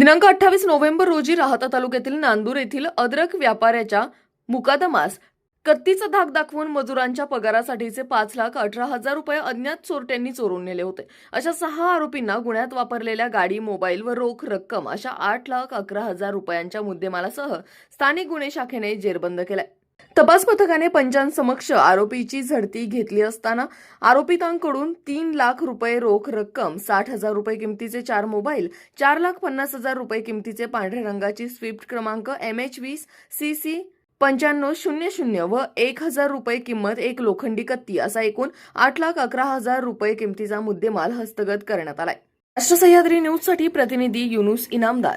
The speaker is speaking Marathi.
दिनांक अठ्ठावीस नोव्हेंबर रोजी राहता तालुक्यातील नांदूर येथील अद्रक व्यापाऱ्याच्या मुकादमास कत्तीचा धाक दाखवून मजुरांच्या पगारासाठीचे पाच लाख अठरा हजार रुपये अज्ञात चोरट्यांनी चोरून नेले होते. अशा सहा आरोपींना गुन्ह्यात वापरलेल्या गाडी मोबाईल व रोख रक्कम अशा आठ लाख अकरा हजार रुपयांच्या मुद्देमालासह स्थानिक गुन्हे शाखेने जेरबंद केलाय. तपास पथकाने पंचांसमक्ष आरोपीची झडती घेतली असताना आरोपितांकडून तीन लाख रुपये रोख रक्कम साठ हजार रुपये किमतीचे चार मोबाईल चार लाख पन्नास हजार रुपये किमतीचे पांढऱ्या रंगाची स्विफ्ट क्रमांक एम एच वीस सी सी पंच्याण्णव शून्य शून्य व एक हजार रुपये किंमत एक लोखंडी कत्ती असा एकूण आठ लाख अकरा हजार रुपये किमतीचा मुद्देमाल हस्तगत करण्यात आलाय. राष्ट्र सह्याद्री न्यूजसाठी प्रतिनिधी युनुस इनामदार.